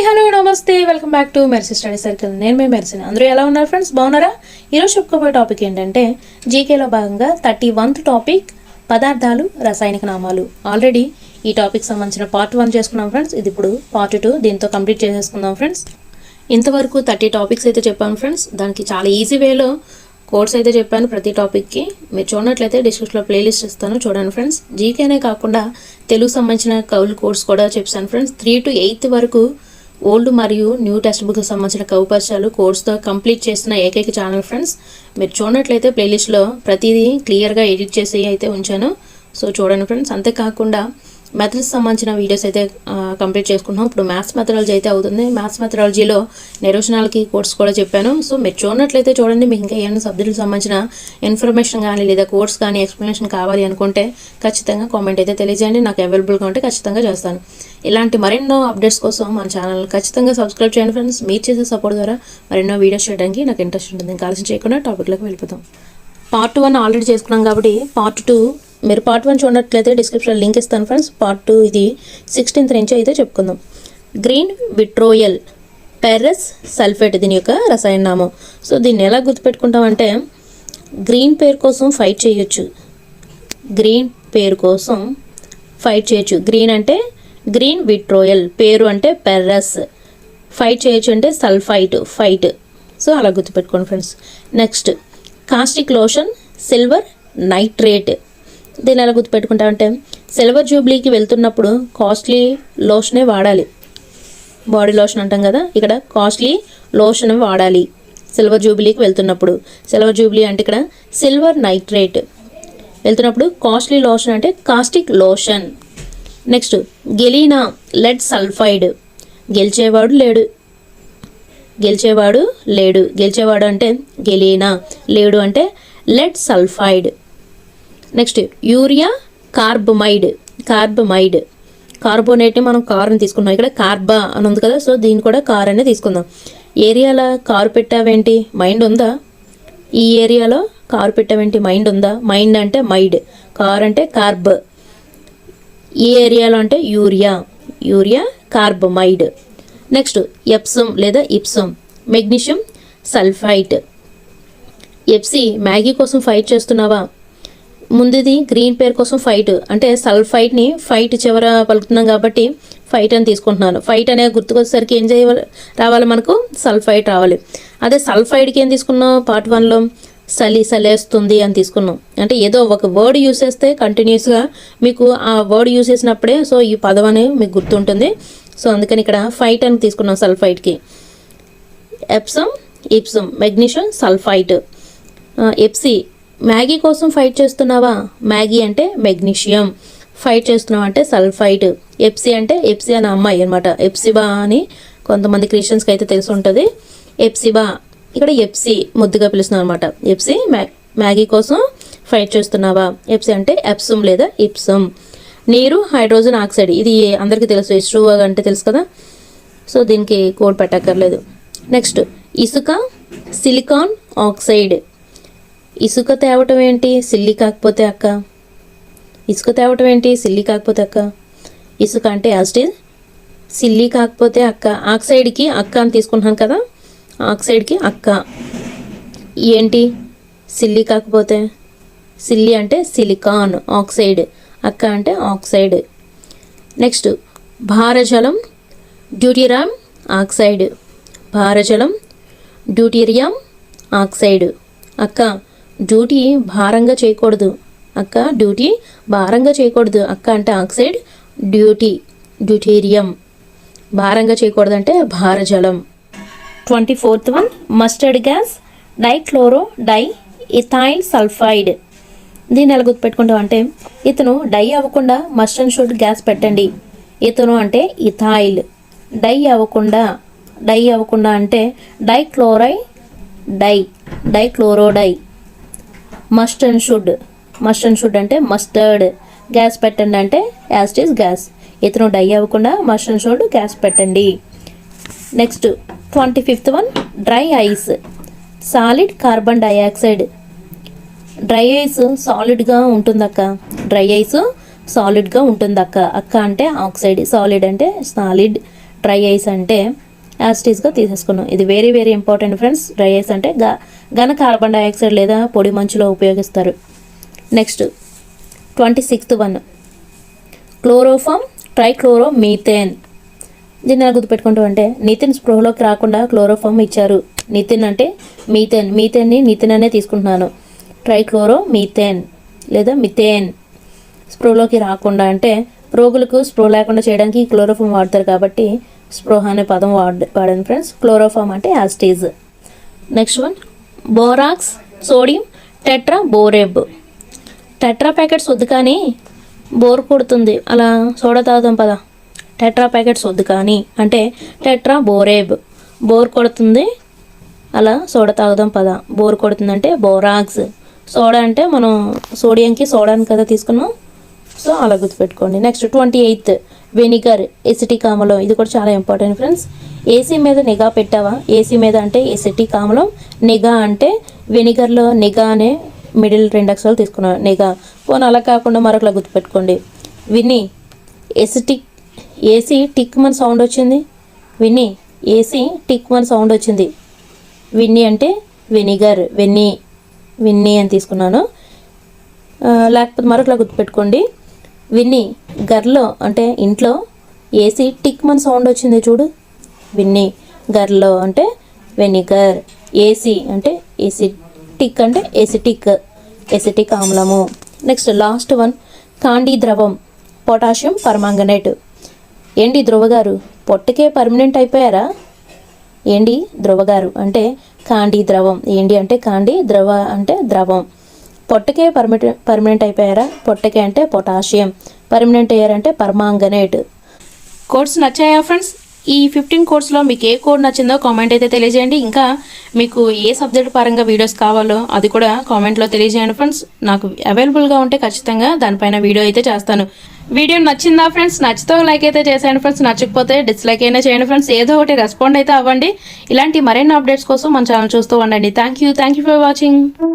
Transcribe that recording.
Hi hello నమస్తే. Welcome back to Mercy study circle. నేను మీ మెర్సీని అందరూ ఎలా ఉన్నారు ఫ్రెండ్స్? బాగున్నారా? ఈరోజు చెప్పుకోబోయే టాపిక్ ఏంటంటే జీకేలో భాగంగా థర్టీ వన్త్ టాపిక్ పదార్థాలు రసాయనిక నామాలు. ఆల్రెడీ ఈ టాపిక్ సంబంధించిన పార్ట్ వన్ చేసుకున్నాం ఫ్రెండ్స్. ఇది ఇప్పుడు పార్ట్ టూ. దీంతో కంప్లీట్ చేసేసుకుందాం ఫ్రెండ్స్. ఇంతవరకు థర్టీ టాపిక్స్ అయితే చెప్పాను ఫ్రెండ్స్. దానికి చాలా ఈజీ వేలో కోర్స్ అయితే చెప్పాను ప్రతి టాపిక్కి. మీరు చూడనట్లయితే డిస్క్రిప్షన్లో ప్లేలిస్ట్ ఇస్తాను. చూడండి ఫ్రెండ్స్. జీకేనే కాకుండా తెలుగు సంబంధించిన కవులు కోర్స్ కూడా చెప్పాను ఫ్రెండ్స్. త్రీ టు ఎయిత్ వరకు ఓల్డ్ మరియు న్యూ టెక్స్ట్ బుక్ సంబంధించిన కవు కోర్స్తో కంప్లీట్ చేసిన ఏకైక ఛానల్ ఫ్రెండ్స్ మీరు చూడనట్లయితే ప్లేలిస్ట్లో ప్రతిదీ క్లియర్గా ఎడిట్ చేసి అయితే ఉంచాను. సో చూడండి ఫ్రెండ్స్ అంతేకాకుండా మెథడ్స్ సంబంధించిన వీడియోస్ అయితే కంప్లీట్ చేసుకుంటున్నాం. ఇప్పుడు మ్యాథ్స్ మెథడాలజీ అయితే అవుతుంది. మ్యాథ్స్ మెథడాలజీలో నిర్వచనాలకి కోర్స్ కూడా చెప్పాను. సో మీరు చూడనట్లయితే చూడండి మీకు ఇంకా ఏమైనా సబ్జెక్టులకు సంబంధించిన ఇన్ఫర్మేషన్ కానీ లేదా కోర్స్ కానీ ఎక్స్ప్లెనేషన్ కావాలి అనుకుంటే ఖచ్చితంగా కామెంట్ అయితే తెలియజేయండి. నాకు అవైలబుల్గా ఉంటే ఖచ్చితంగా చేస్తాను. ఇలాంటి మరెన్నో అప్డేట్స్ కోసం మన ఛానల్ ఖచ్చితంగా సబ్స్క్రైబ్ చేయండి ఫ్రెండ్స్ మీరు చేసే సపోర్ట్ ద్వారా మరెన్నో వీడియోస్ చేయడానికి నాకు ఇంట్రెస్ట్ ఉంటుంది. ఇంకా ఆలోచన చేయకుండా టాపిక్లోకి వెళ్ళిపోతాం. పార్ట్ వన్ ఆల్రెడీ చేసుకున్నాం కాబట్టి పార్ట్ టూ మీరు పార్ట్ వన్ చూడట్లయితే డిస్క్రిప్షన్ లింక్ ఇస్తాను ఫ్రెండ్స్ పార్ట్ టూ ఇది సిక్స్టీన్త్ నుంచి అయితే చెప్పుకుందాం. గ్రీన్ విట్రోయల్ పెరస్ సల్ఫేట్ దీని యొక్క రసాయన నామం సో దీన్ని ఎలా గుర్తుపెట్టుకుంటామంటే గ్రీన్ పేరు కోసం ఫైట్ చేయొచ్చు. గ్రీన్ పేరు కోసం ఫైట్ చేయొచ్చు. గ్రీన్ అంటే గ్రీన్ విట్రోయల్ పేరు అంటే పెర్రస్ ఫైట్ చేయొచ్చు అంటే సల్ఫైట్ ఫైట్ సో అలా గుర్తుపెట్టుకోండి friends next caustic lotion silver nitrate దీని ఎలా గుర్తుపెట్టుకుంటామంటే సిల్వర్ జూబ్లీకి వెళ్తున్నప్పుడు కాస్ట్లీ లోషనే వాడాలి. బాడీ లోషన్ అంటాం కదా ఇక్కడ కాస్ట్లీ లోషన్ వాడాలి సిల్వర్ జూబిలీకి వెళ్తున్నప్పుడు. సిల్వర్ జూబిలీ అంటే ఇక్కడ సిల్వర్ నైట్రేట్. వెళ్తున్నప్పుడు కాస్ట్లీ లోషన్ అంటే caustic lotion. Next galena lead sulphide. గెలిచేవాడు లేడు. గెలిచేవాడు లేడు. గెలిచేవాడు అంటే గెలీనా లేడు అంటే lead sulphide. Next urea carbamide carbamide. కార్బోనేట్ని మనం కారుని తీసుకున్నాం. ఇక్కడ కార్బా అని ఉంది కదా సో దీన్ని కూడా కార్ అనే తీసుకుందాం. ఏరియాలో కారు పెట్టావేంటి? మైండ్ ఉందా? ఈ ఏరియాలో కారు పెట్టావేంటి? మైండ్ ఉందా? మైండ్ అంటే మైడ్. కార్ అంటే కార్బ్. ఈ ఏరియాలో అంటే urea. Urea carbamide. Next Epsom లేదా ఇప్సమ్. మెగ్నీషియం సల్ఫైట్ ఎప్సి మ్యాగీ కోసం ఫైట్ చేస్తున్నావా? ముందుది గ్రీన్ పేర్ కోసం ఫైట్ అంటే సల్ఫైట్ని ఫైట్ చివర పలుకుతున్నాం కాబట్టి ఫైట్ అని తీసుకుంటున్నాను. ఫైట్ అనే గుర్తుకొచ్చేసరికి ఏం చేయాలి రావాలి మనకు? సల్ఫైట్ రావాలి. అదే సల్ఫైడ్కి ఏం తీసుకున్నాం? పార్ట్ వన్లో సలి సలేస్తుంది అని తీసుకున్నాం. అంటే ఏదో ఒక వర్డ్ యూస్ చేస్తే కంటిన్యూస్గా మీకు ఆ వర్డ్ యూస్ చేసినప్పుడే సో ఈ పదం అనేది మీకు గుర్తుంటుంది. సో అందుకని ఇక్కడ ఫైట్ అని తీసుకున్నాం సల్ఫైట్కి ఎప్సమ్ ఇప్సమ్ మెగ్నీషియం సల్ఫైట్ ఎప్సీ మ్యాగీ కోసం ఫైట్ చేస్తున్నావా? మ్యాగీ అంటే మెగ్నీషియం. ఫైట్ చేస్తున్నావు అంటే సల్ఫైట్ ఎప్సి అంటే ఎప్సి అనే అమ్మాయి అనమాట ఎప్సిబా అని కొంతమంది క్రిస్టియన్స్కి అయితే తెలిసి ఉంటుంది. ఎప్సిబా ఇక్కడ ఎప్సి ముద్దుగా పిలుస్తున్నాం అనమాట ఎప్సి మ్యా మ్యాగీ కోసం ఫైట్ చేస్తున్నావా? ఎప్సి అంటే ఎప్సమ్ లేదా ఇప్సమ్. నీరు హైడ్రోజన్ ఆక్సైడ్. ఇది అందరికీ తెలుసు. ఇస్ట్రూ అంటే తెలుసు కదా? సో దీనికి కోడ్ పెట్టక్కర్లేదు. నెక్స్ట్ ఇసుక సిలికాన్ ఆక్సైడ్. ఇసుక తేవటం ఏంటి? సిల్లి కాకపోతే అక్క. ఇసుక తేవటం ఏంటి? సిల్లి కాకపోతే అక్క. ఇసుక అంటే యాస్టిల్ సిల్లి కాకపోతే అక్క. ఆక్సైడ్కి అక్క అని తీసుకుంటున్నాను కదా. ఆక్సైడ్కి అక్క. ఏంటి? సిల్లి కాకపోతే. సిల్లి అంటే సిలికాన్ ఆక్సైడ్ అక్క అంటే ఆక్సైడ్ నెక్స్ట్ భారజలం డ్యూటీరియం ఆక్సైడ్ భారజలం డ్యూటీరియం ఆక్సైడ్ అక్క డ్యూటీ భారంగా చేయకూడదు. అక్క డ్యూటీ భారంగా చేయకూడదు. అక్క అంటే ఆక్సైడ్ డ్యూటీ డ్యూటీరియం. భారంగా చేయకూడదు అంటే భారజలం. Twenty fourth one mustard gas dichloro di ethyl sulphide. దీన్ని ఎలా గుర్తుపెట్టుకుంటాం అంటే ఇతను డై అవ్వకుండా మస్ట్ అండ్ గ్యాస్ పెట్టండి. ఇతను అంటే ఇథాయిల్ డై అవ్వకుండా డై అవ్వకుండా అంటే డైక్లోరై die dichloro di. Must and should must and should అంటే మస్టర్డ్ గ్యాస్ పెట్టండి అంటే యాస్టిస్ గ్యాస్ ఇతను డై అవ్వకుండా మస్ట్ అండ్ షుడ్ గ్యాస్ పెట్టండి. Next twenty fifth one dry ice solid carbon dioxide dry ice సాలిడ్గా ఉంటుందక్క. డ్రై ఐస్ సాలిడ్గా ఉంటుందక్క. అక్క అంటే ఆక్సైడ్ సాలిడ్ అంటే సాలిడ్ డ్రై ఐస్ అంటే యాస్టీస్గా తీసేసుకున్నాం. ఇది very very important friends dry ice అంటే ఘన కార్బన్ డైఆక్సైడ్ లేదా పొడి మంచులో ఉపయోగిస్తారు. Next twenty sixth one chloroform trichloromethane దీన్ని ఎలా గుర్తుపెట్టుకుంటూ అంటే నితిన్ స్పృహలోకి రాకుండా క్లోరోఫామ్ ఇచ్చారు. నితిన్ అంటే మీథేన్ మీథేన్ని నితిన్ అనే తీసుకుంటున్నాను. ట్రైక్లోరో మీథేన్ లేదా మిథేన్ స్పృహలోకి రాకుండా అంటే రోగులకు స్ప్రో లేకుండా చేయడానికి క్లోరోఫామ్ వాడతారు కాబట్టి స్పృహ అనే పదం వాడ వాడండి ఫ్రెండ్స్ క్లోరోఫామ్ అంటే యాస్టేజ్ next one borax sodium tetra borate tetra packets వద్దు కానీ బోర్ కొడుతుంది. అలా సోడా తాగుదాం పదా. టెట్రా ప్యాకెట్స్ వద్దు కానీ అంటే టెట్రా బోరేబ్ బోర్ కొడుతుంది. అలా సోడా తాగుదాం పదా. బోర్ కొడుతుంది అంటే బోరాక్స్ సోడా అంటే మనం సోడియంకి సోడాని కదా తీసుకున్నాం. సో అలా గుర్తుపెట్టుకోండి. Next twenty eighth vinegar acetic ఆమ్లం ఇది కూడా చాలా ఇంపార్టెంట్ ఫ్రెండ్స్ ఏసీ మీద నిఘా పెట్టావా? ఏసీ మీద అంటే ఎసిటిక్ ఆమ్లం నిఘా అంటే వెనిగర్లో నిఘా అనే మిడిల్ రెండు అక్షరాలు తీసుకున్నాను నిఘా పోనీ అలా కాకుండా మరొకలా గుర్తుపెట్టుకోండి. విని ఎసిటిక్ ఏసీ టిక్ మన సౌండ్ వచ్చింది? విని ఏసీ టిక్ మన సౌండ్ వచ్చింది. విన్ని అంటే వెనిగర్ వెన్నీ విన్నీ అని తీసుకున్నాను. లేకపోతే మరొకలా గుర్తుపెట్టుకోండి. విన్ని గర్లో అంటే ఇంట్లో ఏసీ టిక్ మన సౌండ్ వచ్చింది చూడు. విన్ని గర్లో అంటే వెనిగర్ ఏసీ అంటే ఏసీ టిక్ అంటే ఎసిటిక్ ఎసిటిక్ ఆమ్లము. నెక్స్ట్ లాస్ట్ వన్ కాండీ ద్రవం పొటాషియం పర్మాంగనేట్. ఏంటి ధ్రువగారు? పొట్టకే పర్మనెంట్ అయిపోయారా? ఏంటి ధ్రువగారు? అంటే కాండి ద్రవం. ఏంటి అంటే కాండి ద్రవ అంటే ద్రవం. పొట్టకే పర్మనెంట్ పర్మనెంట్ అయిపోయారా? పొట్టకే అంటే పొటాషియం. పర్మనెంట్ అయ్యారంటే పర్మాంగనేట్. కోడ్స్ నచ్చాయా ఫ్రెండ్స్ ఈ ఫిఫ్టీన్ కోర్స్లో మీకు ఏ కోడ్ నచ్చిందో కామెంట్ అయితే తెలియజేయండి. ఇంకా మీకు ఏ సబ్జెక్ట్ పరంగా వీడియోస్ కావాలో అది కూడా కామెంట్లో తెలియజేయండి ఫ్రెండ్స్ నాకు అవైలబుల్గా ఉంటే ఖచ్చితంగా దానిపైన వీడియో అయితే చేస్తాను. వీడియో నచ్చిందా ఫ్రెండ్స్ నచ్చితే లైక్ అయితే చేసేయండి ఫ్రెండ్స్ నచ్చకపోతే డిస్లైక్ అయినా చేయండి ఫ్రెండ్స్ ఏదో ఒకటి రెస్పాండ్ అయితే అవ్వండి. ఇలాంటి మరిన్ని అప్డేట్స్ కోసం మన ఛానల్ చూస్తూ ఉండండి. Thank you thank you for watching